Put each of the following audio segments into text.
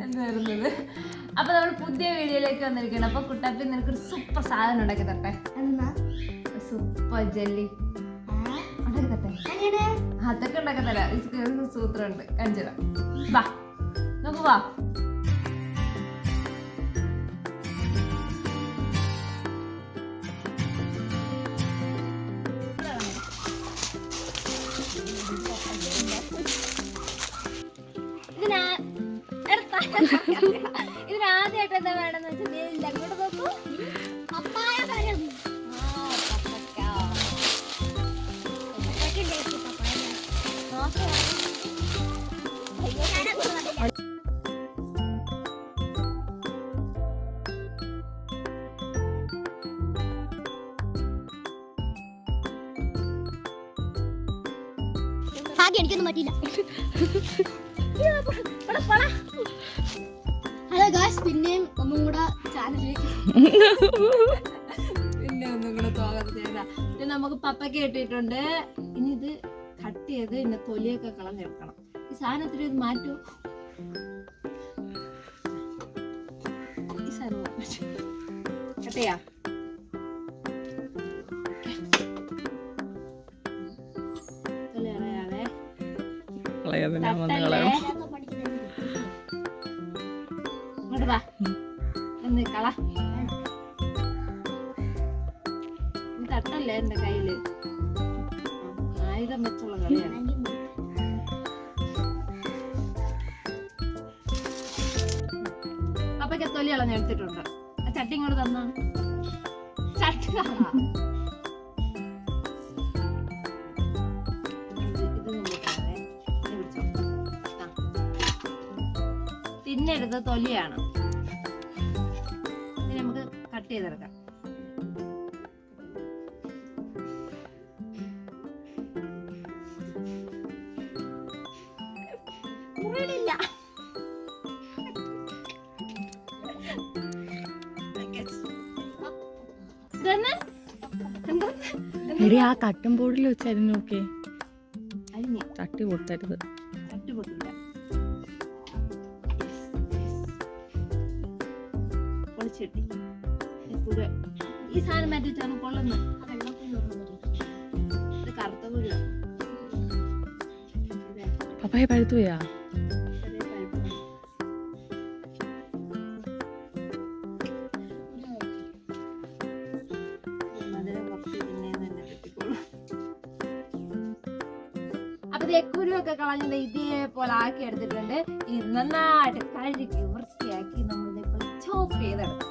എന്ന് വരുന്നത് അപ്പൊ നമ്മൾ പുതിയ വീഡിയോയിലേക്ക് വന്നിരിക്കണം അപ്പൊ കുട്ടാപ്പി നിനക്ക് ഒരു സൂപ്പർ സാധനം ഉണ്ടാക്കി തട്ടെ സൂപ്പർ ജെല്ലി ഉണ്ടാക്കി അതൊക്കെ ഉണ്ടാക്കി തരാം. സൂത്രമുണ്ട്. കാണിച്ചു തരാം വാ. നോക്കു വാ. ഇതിനാ ഇതിനാദ്യമായിട്ട് എന്താ വേണമെന്ന് വെച്ചിട്ടുണ്ടെങ്കിൽ അങ്ങോട്ട് നോക്കൂ. പപ്പായ പഴം. ഭാഗ്യം എനിക്കൊന്നും പറ്റിയില്ല. ഹലോ ഗായ്സ് പിന്നെയും ഒന്നും കൂടെ ചാനലിലേക്ക് പിന്നെ ഒന്നും കൂടെ സ്വാഗതം ചെയ്ത പിന്നെ നമുക്ക് പപ്പയ്ക്ക് കിട്ടിയിട്ടുണ്ട്. ഇനി ഇത് കട്ട് ചെയ്ത് പിന്നെ തൊലിയൊക്കെ കളഞ്ഞെടുക്കണം ഈ സാധനത്തിന് ഇത് മാറ്റൂ. ഈ സാധനം കട്ട് ചെയ്യാം. കളയാതെ ഞാൻ വന്ന് കളയാം ഇങ്ങോട്ട് വാ. ഒന്ന് കള. നീ തട്ടല്ലേ എന്റെ കയ്യിൽ? ആ, ആയുധം വെച്ചുള്ള കളിയാണ് അപ്പൊക്കെ തൊലി കളഞ്ഞ് എടുത്തിട്ടുണ്ട്. ആ ചട്ടി ഇങ്ങോട്ട് തന്നാണ് ചട്ടി തിന്നെടുത്ത തൊലിയാണ്. ഇത് നമുക്ക് കട്ട് ചെയ്തെടുക്കാം? എടി ആ കട്ടും ബോർഡിൽ വെച്ചായിരുന്നു നോക്കേ തട്ടി പൊട്ടരുത് സാധനം മാറ്റി വെച്ചാണ് കൊള്ളുന്നത് കറുത്ത കുരു പപ്പായ പഴുത്തു പോയാ? അപ്പൊ കുരു ഒക്കെ കളഞ്ഞത് ഇതേപോലെ ആക്കി എടുത്തിട്ടുണ്ട്. ഇത് നന്നായിട്ട് കഴുകി വൃത്തിയാക്കി നമ്മൾ ഇപ്പോൾ ചോപ്പ് ചെയ്തെടുക്കും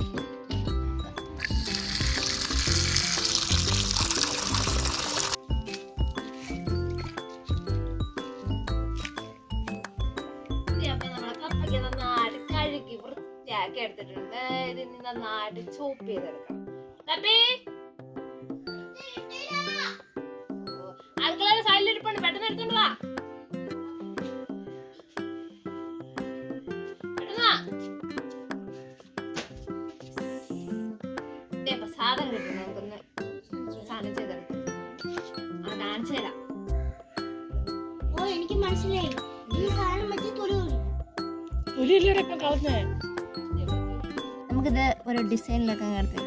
നമുക്കിത് ഒരു ഡിസൈനിലൊക്കെ എടുത്ത്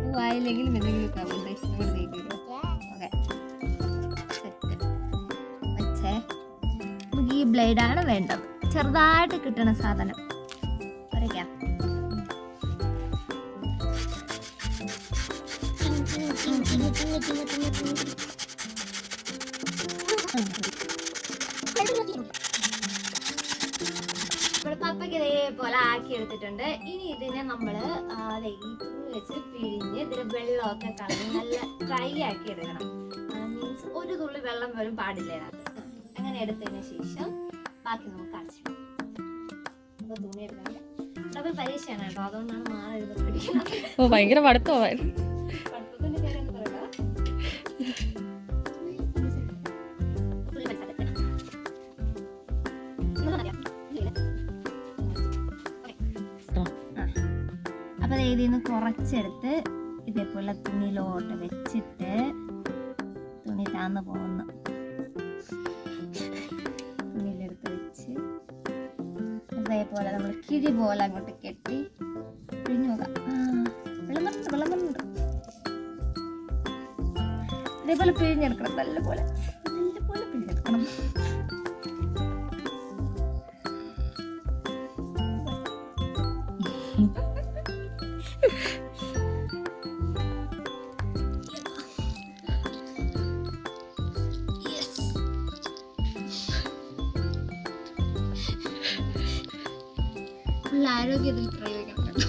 പൂവായില്ലെങ്കിലും ഓക്കെ സെറ്റ് വെച്ചേ നമുക്ക് ഈ ബ്ലേഡാണ് വേണ്ടത് ചെറുതായിട്ട് കിട്ടണ സാധനം വരയ്ക്കാം ഇവിടെ ആക്കി എടുത്തിട്ടുണ്ട് ഇനി ഇതിനെ നമ്മൾ വെച്ച് പിഴിഞ്ഞ് ഇതിന് വെള്ളമൊക്കെ കളഞ്ഞ് നല്ല ഡ്രൈ ആക്കി എടുക്കണം. മീൻസ് ഒരു തുള്ളി വെള്ളം പോലും പാടില്ല അങ്ങനെ എടുത്തതിന് ശേഷം ബാക്കി നമുക്ക് അടച്ചു അപ്പൊ തുണി എടുക്കണം പരീക്ഷയാണ് കേട്ടോ. അതുകൊണ്ടാണ് മാറി ഭയങ്കര പഠിത്തമായിരുന്നു ഇതിൽ നിന്ന് കുറച്ചെടുത്ത് ഇതേപോലെ തുണിയിലോട്ട് വെച്ചിട്ട് തുണി താന്ന് പോകുന്നു തുണിയിലെടുത്ത് വെച്ച് അതേപോലെ നമ്മൾ കിഴി പോലെ അങ്ങോട്ട് കെട്ടി പിഴിഞ്ഞു നോക്കാം വെള്ളം വരുന്നുണ്ട് വെള്ളം ഇതേപോലെ പിഴിഞ്ഞെടുക്കണം നല്ലപോലെ. ഫുൾ ആരോഗ്യത്തിൽ പ്രയോഗിക്കണം കേട്ടോ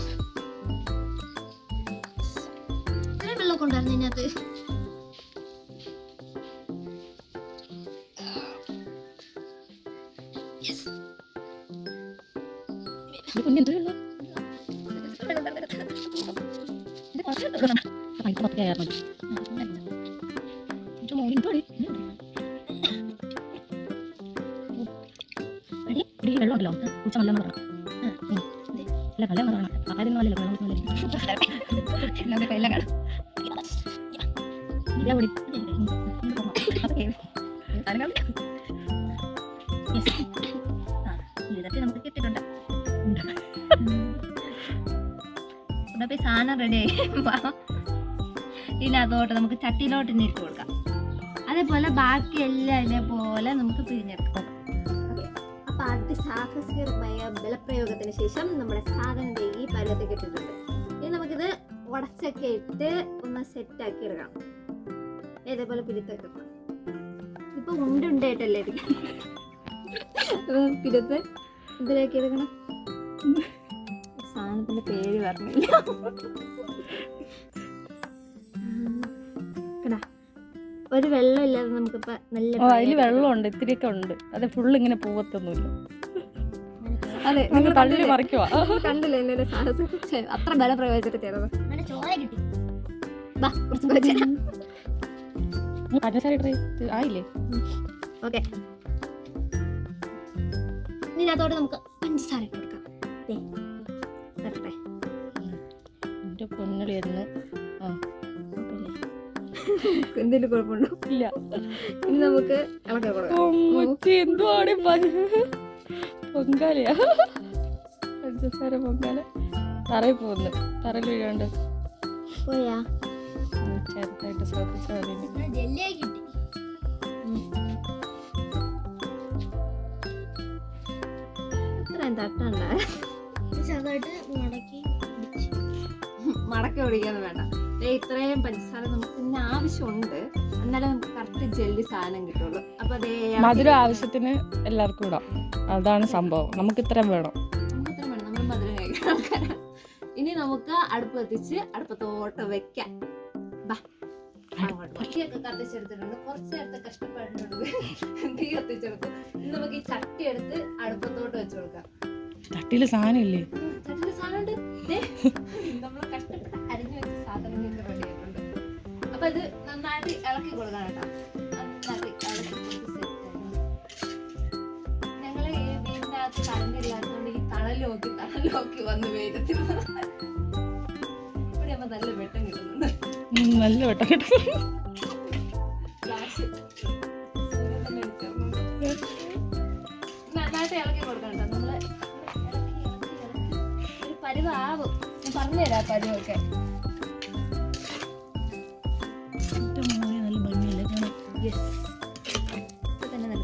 ഇത്രയും വെള്ളം കൊണ്ടായിരുന്നു ഇതിനകത്ത് വെള്ളമുണ്ടല്ലോ ഇവിടെ പോയി സാധനം റെഡി ആയി ഇതിനകത്തോട്ട് നമുക്ക് ചട്ടിയിലോട്ട് ഇനി ഇട്ട് കൊടുക്കാം. അതേപോലെ ബാക്കി എല്ലാം ഇതേപോലെ നമുക്ക് പിഴിഞ്ഞെടുക്കാം. അപ്പൊ അതിസാഹസികമായ ബലപ്രയോഗത്തിന് ശേഷം നമ്മുടെ സാധനം ഈ പരുവത്തേക്ക് കിട്ടിയിട്ടുണ്ട് ഇനി നമുക്കിത് ഉടച്ചൊക്കെ ഇട്ട് ഒന്ന് സെറ്റ് ആക്കി എടുക്കാം. ഇതേപോലെ പിരുത്തൊക്കെ. ഇപ്പൊ ഉണ്ടുണ്ടായിട്ടല്ലേ പിരുത്ത്. ഇതിലേക്ക് എടുക്കണം? സാധനത്തിന്റെ പേര് പറഞ്ഞില്ല? ഒരു വെള്ളം ഇല്ലാതെ നമുക്കിപ്പോ നല്ല അതിൽ വെള്ളമുണ്ട് ഇത്തിരിയൊക്കെ ഉണ്ട്. അത് ഫുള്ള് ഇങ്ങനെ പോവത്തൊന്നുമില്ല അതെ നിങ്ങൾ തള്ളി കണ്ടില്ലേ? മറിക്കുവാ. കണ്ടില്ലേ എന്നെ സാഹസം അത്ര ബലം പ്രയോഗിച്ചിട്ട് ചെയ്തത് പഞ്ചസാര ആയില്ലേ? ഓക്കെ. ഇതിനകത്തോട്ട് നമുക്ക് പഞ്ചസാര കൊടുക്കാം. ദേ, തരട്ടെ എന്റെ പൊന്നളി എന്ന്. ആ. എന്തെങ്കിലും കുഴപ്പമുണ്ടോ? ഇല്ല. ഇനി നമുക്ക് എന്തുവാണ് പൊങ്കാലയാ. പഞ്ചസാര പൊങ്കാല. തറയിൽ പോകുന്നു. തറയിൽ വീഴാണ്ട്. പോയാ? ചേർത്തായിട്ട് ശ്രദ്ധിച്ചാൽ മതി. തട്ടണ്ട. ചെറുതായിട്ട് മടക്കി പിടിച്ചു. മടക്കി ഓടിക്കാന്ന് വേണ്ട. ഇത്രയും പഞ്ചസാര നമുക്ക് ഇന്ന് ആവശ്യമുണ്ട്. എന്നാലും നമുക്ക് കറക്റ്റ് ജെല്ലി സാധനം കിട്ടുള്ളൂ. അപ്പൊ അതേ മധുര ആവശ്യത്തിന് എല്ലാവർക്കും ഇടാം. അതാണ് സംഭവം. നമുക്ക് ഇത്രയും വേണം. നമുക്ക് വേണം. നമ്മൾ മധുരം ആൾക്കാരാണ് ഇനി നമുക്ക് അടുപ്പ് കത്തിച്ച് അടുപ്പത്തോട്ട് വെക്കാം. ബാ. തീയൊക്കെ കത്തിച്ചെടുത്തിട്ടുണ്ട്. കുറച്ച് നേരത്തെ കഷ്ടപ്പെട്ടിട്ടുണ്ട്. തീ കത്തിച്ചെടുത്തു. ഇനി നമുക്ക് ഈ ചട്ടി എടുത്ത് അടുപ്പത്തോട്ട് വെച്ചു കൊടുക്കാം. തട്ടിയിൽ സാധനം ഇല്ലേ ഉം, ചട്ടിയിൽ സാധനമുണ്ട്. ദേ, നമ്മൾ കഷ്ടപ്പെട്ട് അരിഞ്ഞു വെച്ച സാധനം റെഡി ആയിട്ടുണ്ട്. അപ്പൊ ഇത് നന്നായിട്ട് ഇളക്കി കൊടുക്കണം കേട്ടോ. നന്നായിട്ട് ഈ വീടിന്റെ അകത്ത് വന്ന് വെയിലത്തിൽ ഇവിടെ ആകുമ്പോ നല്ല വെട്ടം കിട്ടുന്നുണ്ട്. നല്ല വെട്ടം കിട്ടുന്നു നന്നായിട്ട് ഇളക്കി കൊടുക്കണം പറഞ്ഞുതരാം പരുവൊക്കെ. നല്ല ഭംഗിയല്ലേ യെസ് തന്നെ നല്ല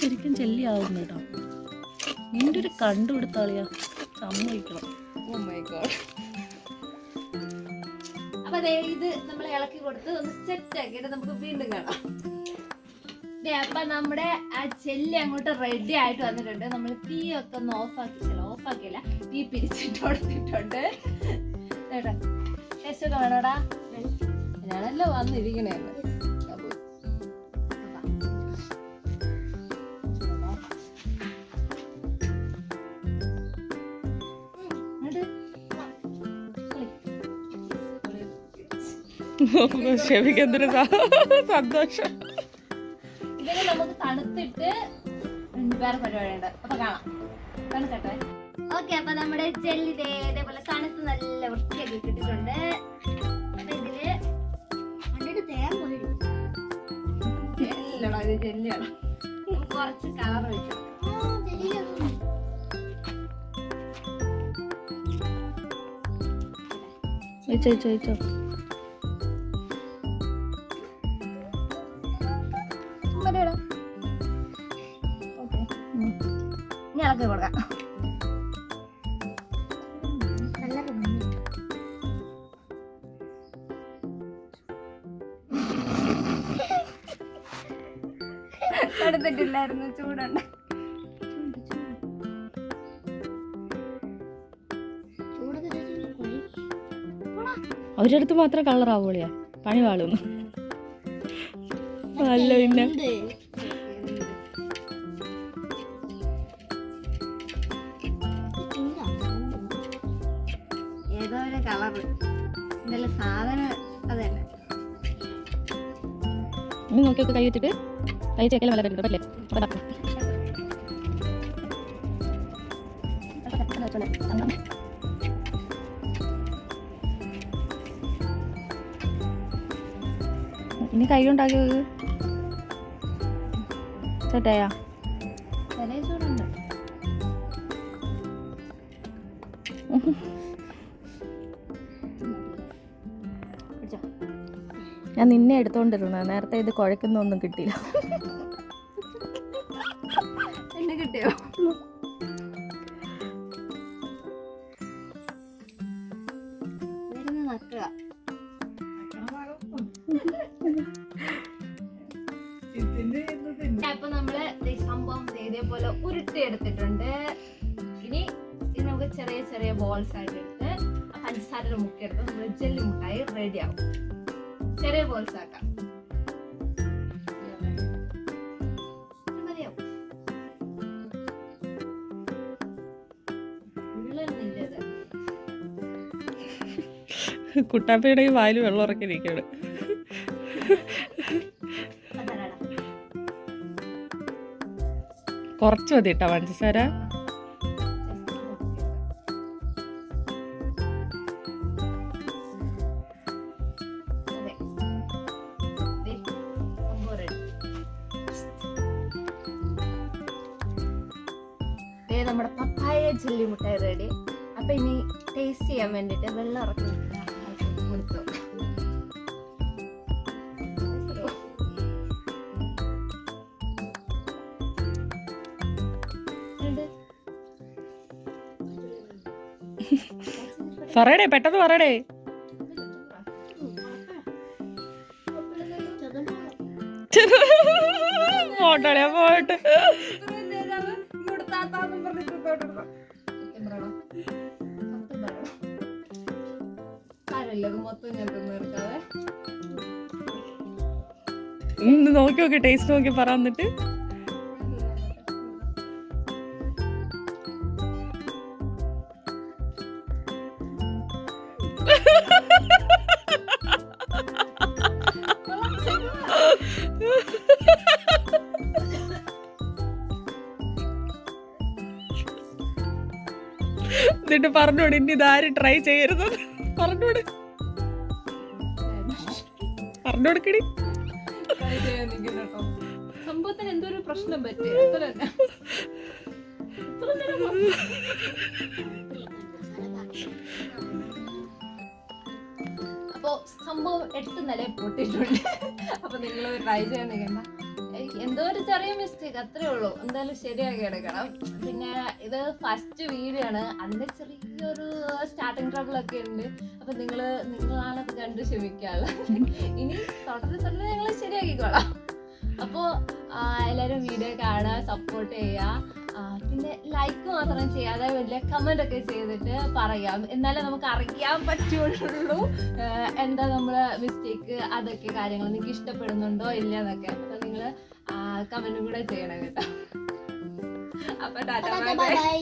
ശരിക്കും ചെല്ലിയാവും കേട്ടോ. നിന്റെ ഒരു കണ്ടുപിടുത്താളിയാ സമ്മതിക്കണം. Oh. അപ്പൊ ദേ ഇത് നമ്മൾ ഇളക്കി കൊടുത്ത് ഒന്ന് സെറ്റ് ആക്കിയിട്ട് നമുക്ക് വീണ്ടും കാണാം. ദേ അപ്പൊ നമ്മുടെ ആ ചെല്ലി അങ്ങോട്ട് റെഡി ആയിട്ട് വന്നിട്ടുണ്ട് നമ്മൾ തീ ഒക്കെ ഒന്ന് ഓഫ് ആക്കിച്ചില്ല ഓഫ് ആക്കിയില്ല തീ പിരിച്ചിട്ട് കൊടുത്തിട്ടുണ്ട് ഞാനല്ലോ വന്നിരിക്കണേ അപ്പൊ ക്ഷമിക്ക് എന്തൊരു സന്തോഷം ഇത് ഇനി നമുക്ക് തണുത്തിട്ട് വേറെ പരിപാടിയുണ്ട്. അപ്പൊ കാണാം. തണുക്കട്ടെ ഓക്കെ അപ്പൊ നമ്മുടെ ജെല്ലി ദേ ഇതേപോലെ തണുത്ത് നല്ല വൃത്തിയാക്കി കിട്ടിയിട്ടുണ്ട് അപ്പൊ ഇതിൽ കണ്ടിട്ട് തേൻ പോയി ജെല്ലിയാണോ ഇത് ജെല്ലിയാണോ? നമുക്ക് കുറച്ച് കളർ വെച്ചു വെച്ചോ വെച്ചോ വെച്ചോ. തടുത്തിട്ടില്ലായിരുന്നു ചൂടുണ്ട്? ഒരിടത്ത് മാത്രം കളർ ആവുകയാ പണി വാളുന്നു അല്ല പിന്നെ. ഏതോ ഒരു സാധനം അതന്നെ. നോക്കിയൊക്കെ കൈ വെച്ചിട്ട്. കൈ ചേക്കല വളരെ കിട്ടും ഇനി കൈ ഉണ്ടാക്കിയത്? സെറ്റായാ ഞാൻ നിന്നെ എടുത്തോണ്ടിരുന്നു നേരത്തെ ഇത് കുഴക്കുന്നൊന്നും കിട്ടിയില്ല. എന്നെ കിട്ടിയോ? അപ്പൊ നമ്മൾ സംഭവം ഇതേപോലെ ഉരുട്ടി എടുത്തിട്ടുണ്ട്. ഇനി നമുക്ക് ചെറിയ ചെറിയ ബോൾസ് ആയിട്ട് എടുത്ത് പഞ്ചസാരയുടെ മുക്കിയെടുത്ത് നമ്മൾ ജെല്ലി മുട്ടായി റെഡി ആവും. ചെറിയ ബോൾസ് ആക്കാം ഉരുളൊന്നുമില്ല ഇത്. കുട്ടാപ്പയുടെ ഈ വായിൽ വെള്ളം ഉറക്കിയിരിക്കുകയാണ്. കുറച്ച് മതി കേട്ടോ പഞ്ചസാര നമ്മുടെ പപ്പായ ചില്ലി മുട്ടായി റെഡി. അപ്പൊ ഇനി ടേസ്റ്റ് ചെയ്യാൻ വേണ്ടിട്ട് വെള്ളം ഇറക്കി കൊടുത്തു പറയടേ പെട്ടെന്ന് പറയടേ. പോട്ടെ പോട്ടെ ഇത് മൊത്തം ഞാൻ തിന്നെടുക്കാതെ ഒന്ന് നോക്കി നോക്കി ടേസ്റ്റ് നോക്കി പറ എന്നിട്ട്. എന്നിട്ട് പറഞ്ഞോട് ഇനി ഇതാരും ട്രൈ ചെയ്യരുത്. പറഞ്ഞോട്. പറഞ്ഞോടുക്കടി സംഭവത്തിന് എന്തൊരു പ്രശ്നം അപ്പോ സംഭവം എട്ട് നില പൊട്ടിയിട്ടുണ്ട്. അപ്പൊ നിങ്ങൾ ട്രൈ ചെയ്യാൻ നിൽക്കണ്ട എന്തോ ഒരു ചെറിയ മിസ്റ്റേക്ക് അത്രേ ഉള്ളൂ. എന്തായാലും ശരിയാക്കി എടുക്കണം. പിന്നെ ഇത് ഫസ്റ്റ് വീഡിയോ ആണ്. അതിന്റെ ചെറിയൊരു സ്റ്റാർട്ടിങ് ട്രബിൾ ഒക്കെ ഉണ്ട്. അപ്പൊ നിങ്ങൾ നിങ്ങളാണ് അത് കണ്ട് ക്ഷമിക്കാനുള്ള ഇനി തുടർന്ന് തുടർന്ന് ഞങ്ങൾ ശരിയാക്കിക്കോളാം. അപ്പോ എല്ലാവരും വീഡിയോ കാണുക സപ്പോർട്ട് ചെയ്യുക. പിന്നെ ലൈക്ക് മാത്രം ചെയ്യാതെ വലിയ കമന്റ് ഒക്കെ ചെയ്തിട്ട് പറയാം എന്നാലേ നമുക്ക് അറിയാൻ പറ്റുള്ളൂ എന്താ നമ്മൾ മിസ്റ്റേക്ക് അതൊക്കെ കാര്യങ്ങൾ നിങ്ങൾക്ക് ഇഷ്ടപ്പെടുന്നുണ്ടോ ഇല്ല എന്നൊക്കെ അപ്പൊ നിങ്ങൾ കമന്റും കൂടെ ചെയ്യണം കേട്ടോ. അപ്പൊ ടാറ്റ ബൈ